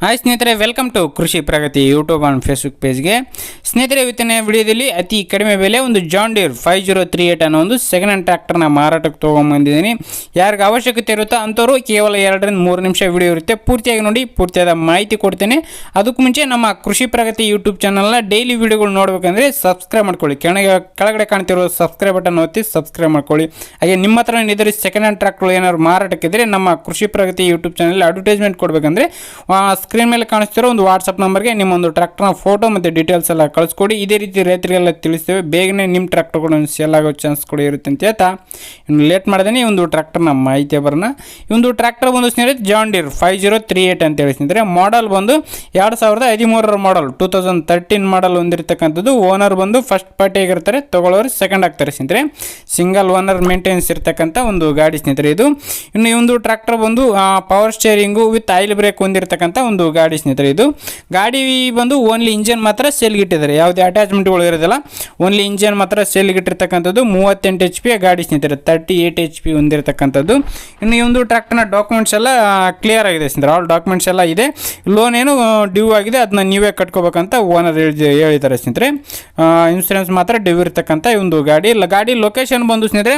Hi ಸ್ನೇಹಿತರೆ welcome to Krishi Pragati YouTube and Facebook ಪೇಜ್ಗೆ ಸ್ನೇಹಿತರೆ, ಇವತ್ತಿನ ವಿಡಿಯೋದಲ್ಲಿ ಅತಿ ಕಡಿಮೆ ಬೆಲೆ ಒಂದು John Deere five zero three eight ಅನ್ನೋ ಒಂದು ಸೆಕೆಂಡ್ ಹ್ಯಾಂಡ್ ಟ್ರ್ಯಾಕ್ಟರ್ನ ಮಾರಾಟಕ್ಕೆ ತೊಗೊಂಬಂದಿದ್ದೀನಿ ಯಾರಿಗೆ ಅವಶ್ಯಕತೆ ಇರುತ್ತೋ ಅಂಥವ್ರು ಕೇವಲ ಎರಡರಿಂದ ಮೂರು ನಿಮಿಷ ವಿಡಿಯೋ ಇರುತ್ತೆ. ಪೂರ್ತಿಯಾಗಿ ನೋಡಿ, ಪೂರ್ತಿಯಾದ ಮಾಹಿತಿ ಕೊಡ್ತೇನೆ. ಅದಕ್ಕೆ ಮುಂಚೆ ನಮ್ಮ ಕೃಷಿ ಪ್ರಗತಿ ಯೂಟ್ಯೂಬ್ ಚಾನಲ್ನ ಡೈಲಿ ವಿಡಿಯೋಗಳು ನೋಡಬೇಕಂದ್ರೆ ಸಬ್ಸ್ಕ್ರೈಬ್ ಮಾಡ್ಕೊಳ್ಳಿ. ಕೆಳಗೆ, ಕೆಳಗಡೆ ಕಾಣ್ತಿರೋ ಸಬ್ಸ್ಕ್ರೈಬ್ ಬಟನ್ ಒತ್ತಿ ಸಬ್ಸ್ಕ್ರೈಬ್ ಮಾಡ್ಕೊಳ್ಳಿ. ಹಾಗೆ ನಿಮ್ಮ ಹತ್ರ ಇದ್ದರೆ ಸೆಕೆಂಡ್ ಹ್ಯಾಂಡ್ ಟ್ರ್ಯಾಕ್ಟ್ರು ಏನಾದ್ರು ಮಾರಾಟಕ್ಕಿದ್ರೆ ನಮ್ಮ Krishi Pragati YouTube channel advertisement ಕೊಡಬೇಕಂದ್ರೆ screen ಮೇಲೆ ಕಾಣಿಸ್ತಿರೋ ಒಂದು ವಾಟ್ಸಪ್ ನಂಬರ್ಗೆ ನಿಮ್ಮ ಒಂದು ಟ್ರ್ಯಾಕ್ಟರ್ನ ಫೋಟೋ ಮತ್ತು ಡೀಟೇಲ್ಸ್ ಎಲ್ಲ ಕಳಿಸ್ಕೊಡಿ. ಇದೇ ರೀತಿ ರೈತರಿಗೆಲ್ಲ ತಿಳಿಸ್ತೇವೆ. ಬೇಗನೆ ನಿಮ್ಮ ಟ್ರ್ಯಾಕ್ಟರ್ಗಳನ್ನು ಸೇಲ್ ಆಗೋ ಚಾನ್ಸ್ ಕೂಡ ಇರುತ್ತೆ ಅಂತ ಹೇಳ್ತಾ. ಇನ್ನು ಲೇಟ್ ಮಾಡ್ದೇನೆ ಈ ಒಂದು ಟ್ರ್ಯಾಕ್ಟರ್ನ ಮಾಹಿತಿ ಬರೋಣ. ಈ ಒಂದು ಟ್ರ್ಯಾಕ್ಟರ್ ಬಂದು ಸ್ನೇಹಿತರೆ John Deere five zero three eight ಅಂತ ಹೇಳಿಸ್ತಿದ್ರೆ ಮಾಡಲ್ ಬಂದು ಎರಡು ಸಾವಿರದ ಹದಿಮೂರರ model two thousand thirteen model ಹೊಂದಿರತಕ್ಕಂಥದ್ದು owner ಬಂದು ಫಸ್ಟ್ ಪಾರ್ಟಿ ಆಗಿರ್ತಾರೆ, ತಗೊಳ್ಳೋರು ಸೆಕೆಂಡ್ ಆಗ್ತಾರೆ ಸ್ನೇಹಿತರೆ. ಸಿಂಗಲ್ ಓನರ್ ಮೇಂಟೆನೆನ್ಸ್ ಇರ್ತಕ್ಕಂಥ ಒಂದು ಗಾಡಿ ಸ್ನೇಹಿತರೆ ಇದು. ಇನ್ನು ಈ ಒಂದು ಟ್ರ್ಯಾಕ್ಟರ್ ಬಂದು power steering with oil brake ಹೊಂದಿರತಕ್ಕಂಥ ಒಂದು ಗಾಡಿ ಸ್ನೇಹಿತರೆ ಇದು. ಗಾಡಿ ಬಂದು ಓನ್ಲಿ ಇಂಜನ್ ಮಾತ್ರ ಸೇಲ್ಗೆ ಇಟ್ಟಿದ್ದಾರೆ. ಯಾವುದೇ ಅಟ್ಯಾಚ್ಮೆಂಟ್ಗಳು ಇರೋದಿಲ್ಲ ಓನ್ಲಿ ಇಂಜನ್ ಮಾತ್ರ ಸೇಲ್ಗೆ ಇಟ್ಟಿರ್ತಕ್ಕಂಥದ್ದು. ಮೂವತ್ತೆಂಟು ಎಚ್ ಪಿ ಗಾಡಿ ಸ್ನೇಹಿತರೆ. ತರ್ಟಿ ಏಟ್ ಎಚ್ ಪಿ ಹೊಂದಿರತಕ್ಕಂಥದ್ದು. ಇನ್ನು ಈ ಒಂದು ಟ್ರ್ಯಾಕ್ಟರ್ನ ಡಾಕ್ಯುಮೆಂಟ್ಸ್ ಎಲ್ಲ ಕ್ಲಿಯರ್ ಆಗಿದೆ ಸ್ನೇಹಿತರೆ. ಆಲ್ ಡಾಕ್ಯುಮೆಂಟ್ಸ್ ಎಲ್ಲ ಇದೆ. ಲೋನ್ ಏನು ಡ್ಯೂ ಆಗಿದೆ. ಅದನ್ನ ನೀವೇ ಕಟ್ಕೋಬೇಕಂತ ಓನರ್ ಹೇಳಿದ್ದಾರೆ ಸ್ನೇಹಿತರೆ. ಇನ್ಸೂರೆನ್ಸ್ ಮಾತ್ರ ಡ್ಯೂ ಇರತಕ್ಕಂಥ ಈ ಒಂದು ಗಾಡಿ. ಇಲ್ಲ ಗಾಡಿ ಲೊಕೇಶನ್ ಬಂದು ಸ್ನೇಹಿತರೆ,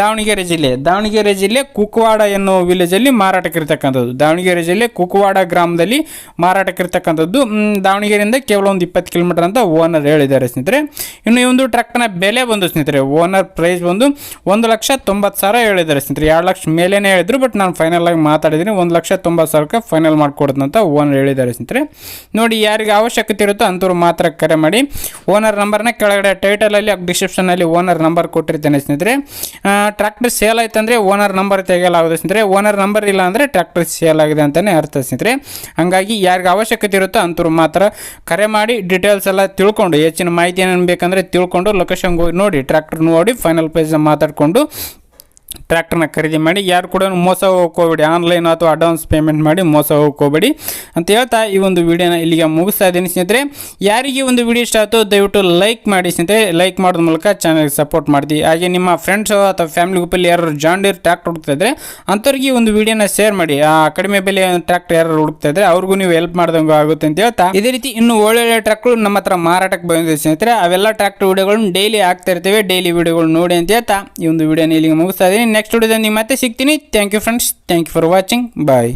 ದಾವಣಗೆರೆ ಜಿಲ್ಲೆ. ದಾವಣಗೆರೆ ಜಿಲ್ಲೆ ಕುಕ್ವಾಡ ಎನ್ನುವ ವಿಲೇಜಲ್ಲಿ ಮಾರಾಟಕ್ಕೆ ಇರತಕ್ಕಂಥದ್ದು ದಾವಣಗೆರೆ ಜಿಲ್ಲೆ ಕುಕ್ವಾಡ ಗ್ರಾಮದಲ್ಲಿ ಮಾರಾಟಕ್ಕೆ ಇರತಕ್ಕಂಥದ್ದು ಮ್, ದಾವಣಗೆರೆಯಿಂದ ಕೇವಲ ಒಂದು ಇಪ್ಪತ್ತು ಕಿಲೋಮೀಟರ್ ಅಂತ ಓನರ್ ಹೇಳಿದ್ದಾರೆ ಸ್ನೇಹಿತರೆ. ಇನ್ನು ಈ ಒಂದು ಟ್ರಕ್ನ ಬೆಲೆ ಬಂದು ಸ್ನೇಹಿತರೆ ಓನರ್ ಪ್ರೈಸ್ ಬಂದು ಒಂದು ಲಕ್ಷ ತೊಂಬತ್ತು ಸಾವಿರ ಹೇಳಿದ್ದಾರೆ ಸ್ನೇಹಿತರೆ. ಎರಡು ಲಕ್ಷ ಮೇಲೇನೆ ಹೇಳಿದ್ರು ಬಟ್ ನಾನು ಫೈನಲ್ ಆಗಿ ಮಾತಾಡಿದ್ದೀನಿ. ಒಂದು ಲಕ್ಷ ತೊಂಬತ್ತು ಸಾವಿರಕ್ಕೆ ಫೈನಲ್ ಮಾಡಿಕೊಡ್ತಂತ ಓನರ್ ಹೇಳಿದ್ದಾರೆ ಸ್ನೇಹಿತರೆ. ನೋಡಿ ಯಾರಿಗೆ ಅವಶ್ಯಕತೆ ಇರುತ್ತೋ ಅಂಥವ್ರು ಮಾತ್ರ ಕರೆ ಮಾಡಿ. ಓನರ್ ನಂಬರ್ನ ಕೆಳಗಡೆ ಟೈಟಲಲ್ಲಿ ಡಿಸ್ಕ್ರಿಪ್ಷನಲ್ಲಿ ಓನರ್ ನಂಬರ್ ಕೊಟ್ಟಿರ್ತೇನೆ ಸ್ನೇಹಿತರೆ. ಟ್ರ್ಯಾಕ್ಟರ್ ಸೇಲ್ ಆಯ್ತಂದರೆ ಓನರ್ ನಂಬರ್ ತೆಗೆಯಲಾಗುತ್ತೆ ಸ್ನೇಹಿತರೆ. ಓನರ್ ನಂಬರ್ ಇಲ್ಲ ಅಂದರೆ ಟ್ರ್ಯಾಕ್ಟರ್ ಸೇಲ್ ಆಗಿದೆ ಅಂತಲೇ ಅರ್ಥ ಸ್ನೇಹಿತರೆ. ಹಂಗಾಗಿ ಯಾರಿಗೆ ಅವಶ್ಯಕತೆ ಇರುತ್ತೋ ಅಂಥವ್ರು ಮಾತ್ರ ಕರೆ ಮಾಡಿ ಡೀಟೇಲ್ಸ್ ಎಲ್ಲ ತಿಳ್ಕೊಂಡು ಹೆಚ್ಚಿನ ಮಾಹಿತಿ ಏನೇನು ಬೇಕಂದರೆ ತಿಳ್ಕೊಂಡು ಲೊಕೇಶನ್ಗೆ ಹೋಗಿ ನೋಡಿ ಟ್ರ್ಯಾಕ್ಟರ್ ನೋಡಿ ಫೈನಲ್ ಪ್ರೈಸ್ ಮಾತಾಡಿಕೊಂಡು ಟ್ರ್ಯಾಕ್ಟರ್ನ ಖರೀದಿ ಮಾಡಿ, ಯಾರು ಕೂಡ ಮೋಸ ಹೋಗ್ಕೋಬೇಡಿ, ಆನ್ಲೈನ್ ಅಥವಾ ಅಡ್ವಾನ್ಸ್ ಪೇಮೆಂಟ್ ಮಾಡಿ ಮೋಸ ಹೋಗ್ಕೋಬೇಡಿ ಅಂತ ಹೇಳ್ತಾ ಈ ಒಂದು ವಿಡಿಯೋನ ಇಲ್ಲಿಗೆ ಮುಗಿಸ್ತಾ ಇದ್ದೀನಿ. ಸ್ನೇಹಿತರೆ, ಯಾರಿಗೆ ಒಂದು ವಿಡಿಯೋ ಇಷ್ಟ ಆಯಿತು ದಯವಿಟ್ಟು ಲೈಕ್ ಮಾಡಿ ಸ್ನೇಹಿತರೆ. ಲೈಕ್ ಮಾಡೋದ್ರ ಮೂಲಕ ಚಾನಲ್ಗೆ ಸಪೋರ್ಟ್ ಮಾಡ್ತೀವಿ ಹಾಗೆ ನಿಮ್ಮ ಫ್ರೆಂಡ್ಸ್ ಅಥವಾ ಫ್ಯಾಮಿಲಿ ಗ್ರೂಪಲ್ಲಿ ಯಾರು ಜಾನ್ ಡೀರ್ ಟ್ರ್ಯಾಕ್ಟರ್ ಹುಡುಕ್ತಾ ಇದ್ರೆ, ಅಂಥವ್ರಿಗೆ ಒಂದು ವಿಡಿಯೋನ ಶೇರ್ ಮಾಡಿ. ಆ ಕಡಿಮೆ ಬೆಲೆ ಟ್ರ್ಯಾಕ್ಟರ್ ಯಾರು ಹುಡುಕ್ತಾ ಇದ್ರೆ ಅವ್ರಿಗೂ ನೀವು ಹೆಲ್ಪ್ ಮಾಡ್ದಂಗೆ ಆಗುತ್ತೆ ಅಂತ ಹೇಳ್ತಾ. ಇದೇ ರೀತಿ ಇನ್ನು ಒಳ್ಳೊಳ್ಳೆ ಟ್ರ್ಯಾಕ್ಟರ್ ನಮ್ಮ ಹತ್ರ ಮಾರಾಟಕ್ಕೆ ಬಂದಿದೆ ಸ್ನೇಹಿತರೆ. ಅವೆಲ್ಲ ಟ್ರ್ಯಾಕ್ಟರ್ ವಿಡಿಯೋಗಳನ್ನು ಡೈಲಿ ಹಾಕ್ತಾ ಇರ್ತೇವೆ. ಡೈಲಿ ವಿಡಿಯೋಗಳು ನೋಡಿ ಅಂತ ಹೇಳ್ತಾ ಈ ಒಂದು ವಿಡಿಯೋನ ಇಲ್ಲಿಗೆ ಮುಗಿಸ್ತಾ ನೆಕ್ಸ್ಟ್ ವಿಡಿಯೋದಲ್ಲಿ ಮತ್ತೆ ಸಿಗ್ತೀನಿ. Thank you friends thank you for watching bye